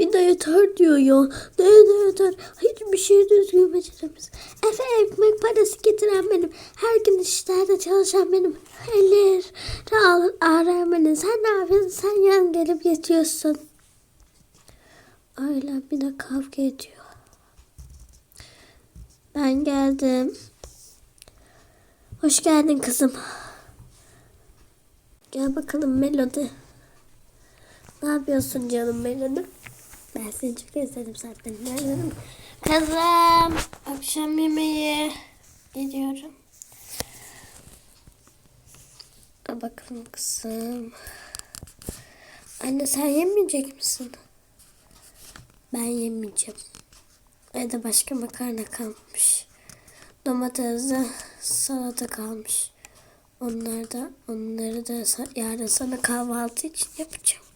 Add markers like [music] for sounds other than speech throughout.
Bir de yeter diyor ya. Ne de yeter. Hiçbir şey düzgün beceremiz. Efe ekmek parası getiren benim. Her gün işlerde çalışan benim. Eller al ağrıyan benim. Sen ne yapıyorsun? Sen yan gelip yatıyorsun. Ailem yine kavga ediyor. Ben geldim. Hoş geldin kızım. Gel bakalım Melody. Ne yapıyorsun canım Melody? Ben seni çok özledim zaten. Neredenim? Kızım. Akşam yemeği. Gidiyorum. Al bakalım kızım. Anne sen yemeyecek misin? Ben yemeyeceğim. Evde başka makarna kalmış. Domatesle salata kalmış. Onlar da onları da yarın sana kahvaltı için yapacağım.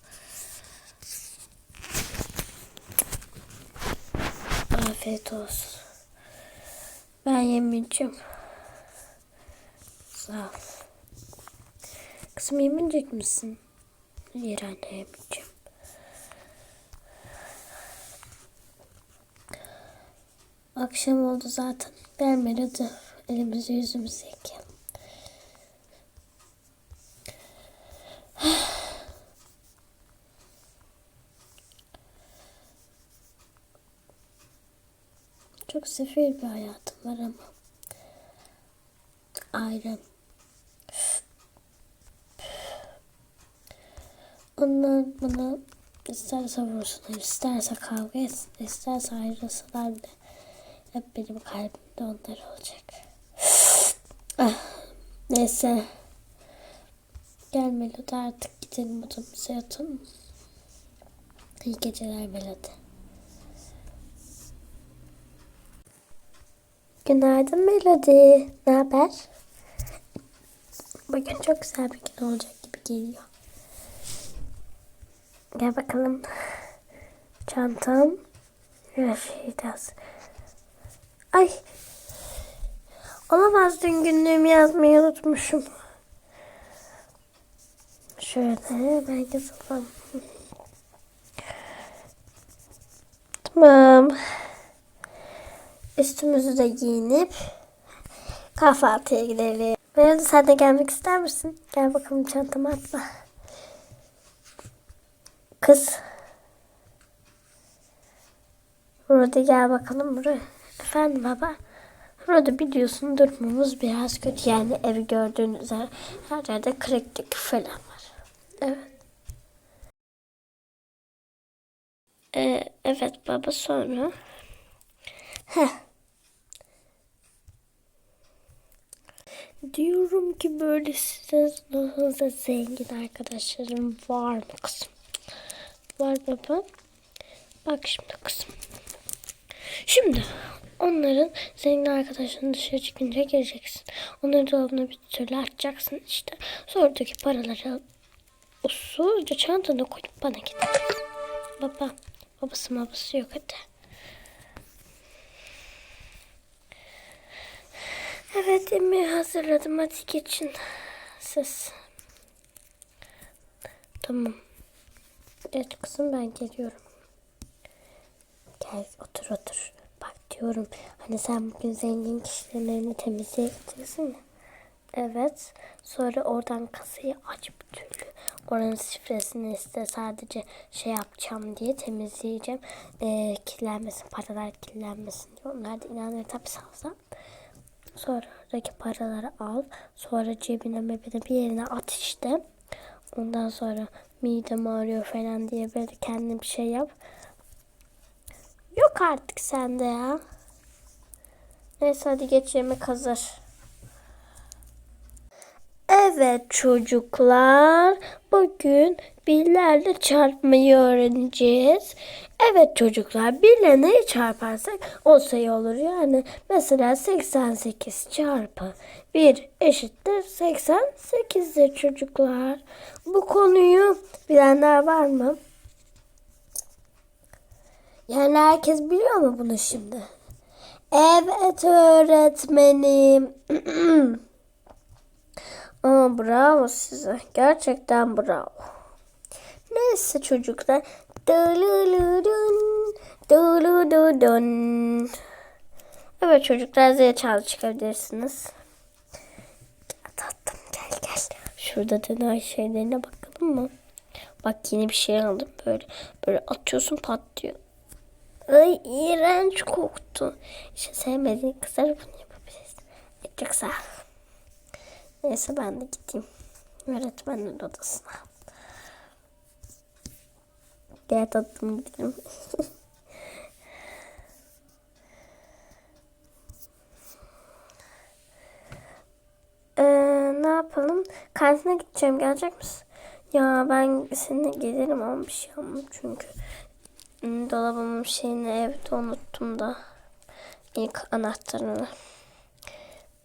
Afiyet olsun. Ben yemeyeceğim. Sağ ol. Kızım yemeyecek misin? Hayır anne yemeyeceğim. Akşam oldu zaten. Gelmedi hadi elimizi yüzümüzü yıkayalım. Çok sefil bir hayatım var ama. Ailem. Onlar bana isterse vursunlar, isterse kavga etsin, isterse ayrılsalar bile hep benim kalbimde onlar olacak. Ah, neyse. Gel Melody artık gidelim odamıza yatalım. İyi geceler Melody. Günaydın Melody. Ne haber? Bugün çok güzel bir gün olacak gibi geliyor. Gel bakalım. Çantam. Hazır. Ay. Olamaz dün günlüğümü yazmayı unutmuşum. Şöyle ben yazalım. Tamam. Üstümüzü de giyinip kahvaltıya gidelim. Benim sen de gelmek ister misin? Gel bakalım çantamı atla. Kız. Rodi gel bakalım buraya. Efendim baba. Rodi biliyorsun durumumuz biraz kötü. Yani evi gördüğünüz üzere her yerde kırık dökük falan var. Evet. Ee, evet baba sonra. Heh. Diyorum ki böyle size daha zengin arkadaşlarım var mı kızım? Var baba. Bak şimdi kızım. Şimdi onların zengin arkadaşların dışarı çıkınca gireceksin. Onları dolabına bir türlü açacaksın işte. Sonraki paraları usulca çantana koyup bana getireceksin. Baba. Babası babası yok hadi. Evet yemeği hazırladım. Hadi geçin. Siz. Tamam. Geç kızım ben geliyorum. Gel otur otur. Bak diyorum hani sen bugün zengin kişilerin evini temizliğe getirirsin ya. Evet. Sonra oradan kasayı aç bir türlü. Oranın şifresini iste sadece şey yapacağım diye temizleyeceğim. Ee, kirlenmesin paralar kirlenmesin diye. Onlar da inanır tabii salsam. Sonraki paraları al. Sonra cebine mebine bir yerine at işte. Ondan sonra midem ağrıyor falan diye böyle kendin bir şey yap. Yok artık sende ya. Neyse hadi geç yemek hazır. Evet çocuklar, bugün birlerle çarpmayı öğreneceğiz. Evet çocuklar, birle neyi çarparsak o sayı olur. Yani mesela 88 çarpı 1 eşittir 88'dir çocuklar. Bu konuyu bilenler var mı? Yani herkes biliyor mu bunu şimdi? Evet öğretmenim. [clears throat] Aa, bravo size. Gerçekten bravo. Neyse çocuklar. Dululudun, dulududun. Evet çocuklar zil çaldı çıkabilirsiniz. Tatlım gel gel. Şurada döner şeylerine bakalım mı? Bak yeni bir şey aldım böyle. Böyle atıyorsun patlıyor. Ay iğrenç koktu. İşte sevmediğin kızlar bunu yapabilirsin. Çok sağ ol. Neyse ben de gideyim. Öğretmenin odasına. Gel tatlım gidelim. [laughs] Ee, ne yapalım? Kantine gideceğim. Gelecek misin? Ya ben seninle gelirim ama bir şey almam çünkü. Dolabımın şeyini evde unuttum da. İlk anahtarını.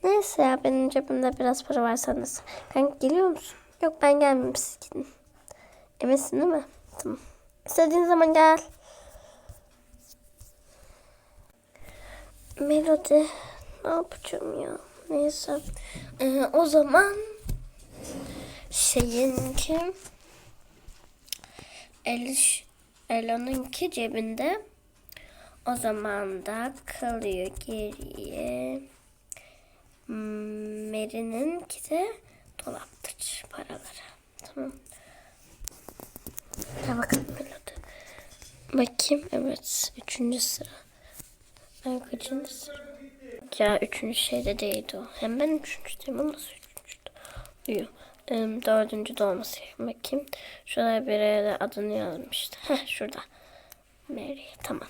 Neyse ya benim cebimde biraz para var de. Kanka geliyor musun? Yok ben gelmeyeyim siz gidin. Eminsin değil mi? Tamam. İstediğin zaman gel. Melodi ne yapacağım ya? Neyse. Ee, o zaman şeyinki Eliş Ela'nınki cebinde. O zaman da kalıyor geriye. Mary'ninki de dolaptır paraları. Tamam. Gel bakalım Melodi. Bakayım evet. Üçüncü sıra. Ben kaçıncı sıra? Ya üçüncü şeyde değildi o. Hem ben üçüncü değilim ama nasıl üçüncü? Uyuyor. Dördüncü de olması. Bakayım. Şuraya bir yere adını yazmıştı. [laughs] Heh şurada. Mary. Tamam.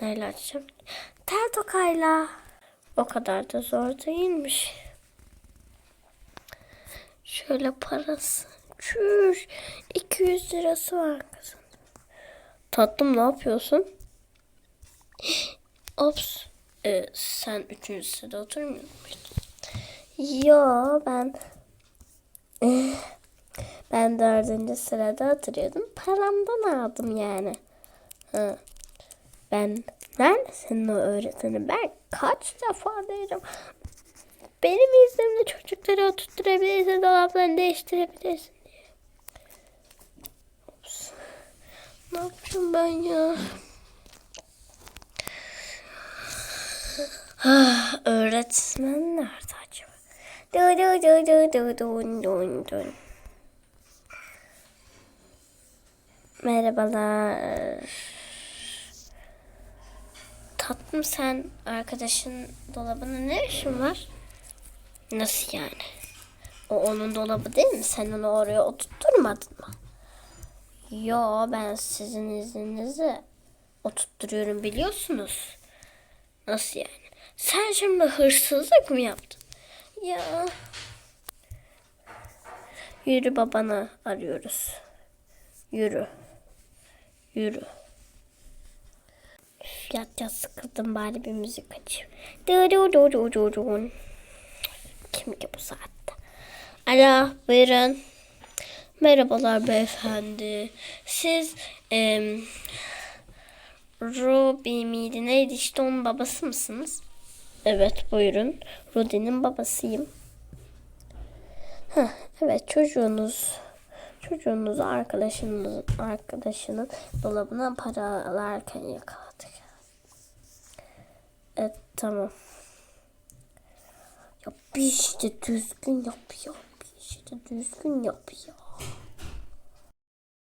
Neyle açacağım? Tel tokayla. O kadar da zor değilmiş. Şöyle parası. Çüş. 200 lirası var kızın. Tatlım ne yapıyorsun? Ops. Ee, sen üçüncü sırada oturmuyor muydun? Yo ben [laughs] ben dördüncü sırada oturuyordum. Paramdan aldım yani. Ha. Ben nerede senin o öğretmenin? Ben kaç defa derim. Benim iznimle çocukları oturtturabilirsin, dolaplarını değiştirebilirsin diye. Ops. Ne yapacağım ben ya? Ah, öğretmen nerede acaba? Du du du du du dun dun dun. Merhabalar. Tatlım sen arkadaşın dolabında ne işin var? Nasıl yani? O onun dolabı değil mi? Sen onu oraya oturtturmadın mı? Yo ben sizin izninizle oturtturuyorum biliyorsunuz. Nasıl yani? Sen şimdi hırsızlık mı yaptın? Ya. Yürü babana arıyoruz. Yürü. Yürü. Üf, Yat yat sıkıldım bari bir müzik açayım. Kim ki bu saatte? Alo buyurun. Merhabalar beyefendi. Siz em, Ruby miydi neydi işte onun babası mısınız? Evet buyurun. Rudy'nin babasıyım. Heh, evet çocuğunuz çocuğunuz arkadaşınız arkadaşının dolabına paralarken yakaladık. Evet tamam. Ya bir işte düzgün yap ya. Bir işte düzgün yap ya.